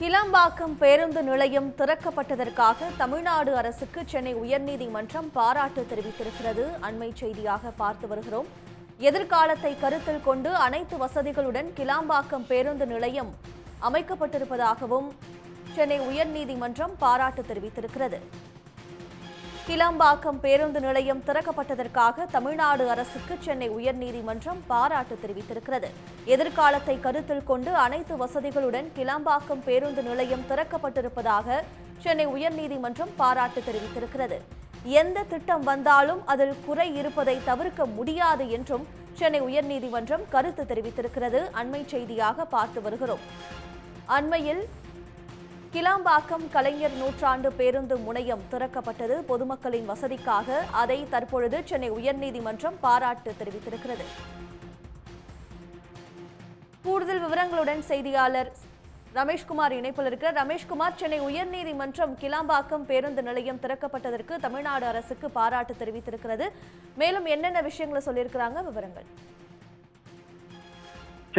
கிளம்பாக்கம் பேருந்து நிலையம் திறக்கப்பட்டதற்காக தமிழ்நாடு அரசுக்கு சென்னை உயர்நீதிமன்றம் பாராட்டு தெரிவித்திருக்கிறது. அண்மை செய்தியாக பார்த்து வருகிறோம். எதிர்காலத்தை கருத்தில் கொண்டு அனைத்து வசதிகளுடன் கிளாம்பாக்கம் பேருந்து நிலையம் அமைக்கப்பட்டிருப்பதாகவும் சென்னை உயர்நீதிமன்றம் பாராட்டு தெரிவித்திருக்கிறது. கிளம்பாக்கம் பேருந்து நிலையம் திறக்கப்பட்டதற்காக தமிழ்நாடு அரசுக்கு சென்னை உயர்நீதிமன்றம் பாராட்டு தெரிவித்திருக்கிறது. எதிர்காலத்தை கருத்தில் கொண்டு அனைத்து வசதிகளுடன் கிளம்பாக்கம் பேருந்து நிலையம் திறக்கப்பட்டிருப்பதாக சென்னை உயர்நீதிமன்றம் பாராட்டு தெரிவித்திருக்கிறது. எந்த திட்டம் வந்தாலும் அதில் குறை இருப்பதை தவிர்க்க முடியாது என்றும் சென்னை உயர்நீதிமன்றம் கருத்து தெரிவித்திருக்கிறது. அண்மை செய்தியாக பார்த்து வருகிறோம். அண்மையில் கிளாம்பாக்கம் கலைஞர் நூற்றாண்டு பேருந்து முனையம் திறக்கப்பட்டது. பொதுமக்களின் வசதிக்காக அதை தற்பொழுது சென்னை உயர்நீதிமன்றம் பாராட்டு தெரிவித்திருக்கிறது. கூடுதல் விவரங்களுடன் செய்தியாளர் ரமேஷ்குமார் இணைப்பில் இருக்கிற ரமேஷ்குமார் சென்னை உயர்நீதிமன்றம் கிளாம்பாக்கம் பேருந்து நிலையம் திறக்கப்பட்டதற்கு தமிழ்நாடு அரசுக்கு பாராட்டு தெரிவித்திருக்கிறது. மேலும் என்னென்ன விஷயங்களை சொல்லியிருக்கிறாங்க விவரங்கள்.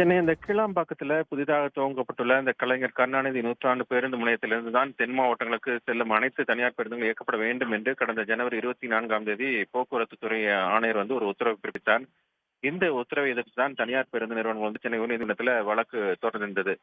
சென்னை இந்த கீழாம்பாக்கத்துல புதிதாக துவங்கப்பட்டுள்ள இந்த கலைஞர் கருணாநிதி நூற்றாண்டு பேருந்து முனையத்திலிருந்து தான் தென் மாவட்டங்களுக்கு செல்லும் அனைத்து தனியார் பேருந்துகள் இயக்கப்பட வேண்டும் என்று கடந்த ஜனவரி இருபத்தி நான்காம் தேதி போக்குவரத்து துறை ஆணையர் வந்து ஒரு உத்தரவு பிறப்பித்தார். இந்த உத்தரவை எதிர்த்து தான் தனியார் பேருந்து நிறுவனம் வந்து சென்னை உயர்நீதிமன்றத்தில் வழக்கு தொடர்ந்திருந்தது.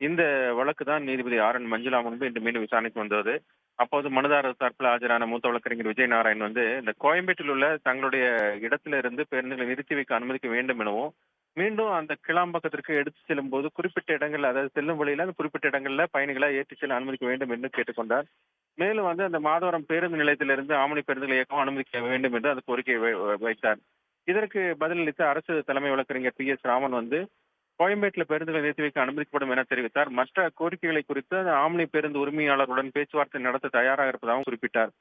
இந்த வழக்கு தான் நீதிபதி ஆர் என் மஞ்சுளா முன்பு இன்று மீண்டும் விசாரணைக்கு வந்தது. அப்போது மனுதாரர் தரப்பில் ஆஜரான மூத்த வழக்கறிஞர் விஜய் நாராயண் வந்து இந்த கோயம்பேட்டில் உள்ள தங்களுடைய இடத்திலிருந்து பேருந்துகளை நிறுத்தி வைக்க அனுமதிக்க வேண்டும் எனவும் மீண்டும் அந்த கிளாம்பாக்கத்திற்கு எடுத்து செல்லும் போது குறிப்பிட்ட இடங்கள்ல அதாவது செல்லும் வழியில அந்த குறிப்பிட்ட இடங்கள்ல பயணிகளை ஏற்றி செல்ல அனுமதிக்க வேண்டும் என்று கேட்டுக்கொண்டார். மேலும் வந்து அந்த மாதவரம் பேருந்து நிலையத்திலிருந்து ஆமணி பேருந்துகளை இயக்கம் அனுமதிக்க வேண்டும் என்று அந்த கோரிக்கையை வைத்தார். இதற்கு பதிலளித்த அரசு தலைமை வழக்கறிஞர் பி எஸ் ராமன் வந்து கோயம்பேட்டில் பேருந்துகளை நிறுத்தி வைக்க அனுமதிக்கப்படும் என தெரிவித்தார். மற்ற கோரிக்கைகளை குறித்து அந்த ஆம்னி பேருந்து உரிமையாளருடன் பேச்சுவார்த்தை நடத்த தயாராக இருப்பதாகவும் குறிப்பிட்டார்.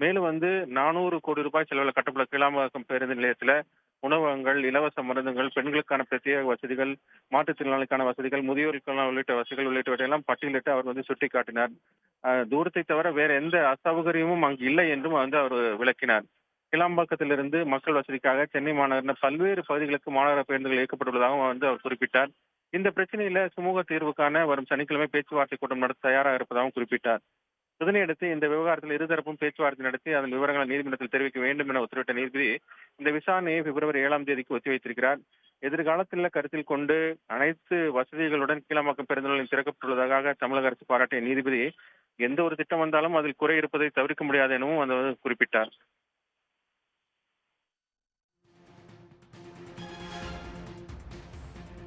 மேலும் வந்து நானூறு கோடி ரூபாய் செலவில் கட்டப்பட்ட கிளாம்பாக்கம் பேருந்து நிலையத்தில் உணவகங்கள் இலவச மருந்துகள் பெண்களுக்கான பிரத்யேக வசதிகள் மாற்றுத்திறனாளிக்கான வசதிகள் முதியோருக்கான உள்ளிட்ட வசதிகள் உள்ளிட்டவற்றையெல்லாம் பட்டியலிட்டு அவர் வந்து சுட்டிக்காட்டினார். தூரத்தை தவிர வேற எந்த அசௌகரியமும் அங்கு இல்லை என்றும் வந்து அவர் விளக்கினார். கிளாம்பாக்கத்திலிருந்து மக்கள் வசதிக்காக சென்னை மாநகரின் பல்வேறு பகுதிகளுக்கு மாநகர பேருந்துகள் இயக்கப்பட்டுள்ளதாகவும் வந்து அவர் குறிப்பிட்டார். இந்த பிரச்சனையில சுமூக தீர்வுக்கான வரும் சனிக்கிழமை பேச்சுவார்த்தை கூட்டம் நடத்த தயாராக இருப்பதாகவும் குறிப்பிட்டார். இதனையடுத்து இந்த விவகாரத்தில் இருதரப்பும் பேச்சுவார்த்தை நடத்தி அதன் விவரங்களை நீதிமன்றத்தில் தெரிவிக்க வேண்டும் என உத்தரவிட்ட நீதிபதி இந்த விசாரணையை பிப்ரவரி ஏழாம் தேதிக்கு ஒத்திவைத்திருக்கிறார் எதிர்காலத்தில் கருத்தில் கொண்டு அனைத்து வசதிகளுடன் கீழமாக்கம் பேருந்து நிலையம் திறக்கப்பட்டுள்ளதாக தமிழக அரசு பாராட்டிய நீதிபதி எந்த ஒரு திட்டம் வந்தாலும் அதில் குறை இருப்பதை தவிர்க்க முடியாது எனவும் அந்த குறிப்பிட்டார்.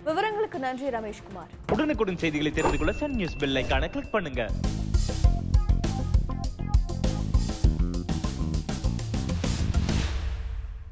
விவரங்களுக்கு நன்றி ரமேஷ்குமார். உடனுக்குடன் செய்திகளை தெரிந்து கொள்ள சன் நியூஸ் பெல் ஐகானை கிளிக் பண்ணுங்க.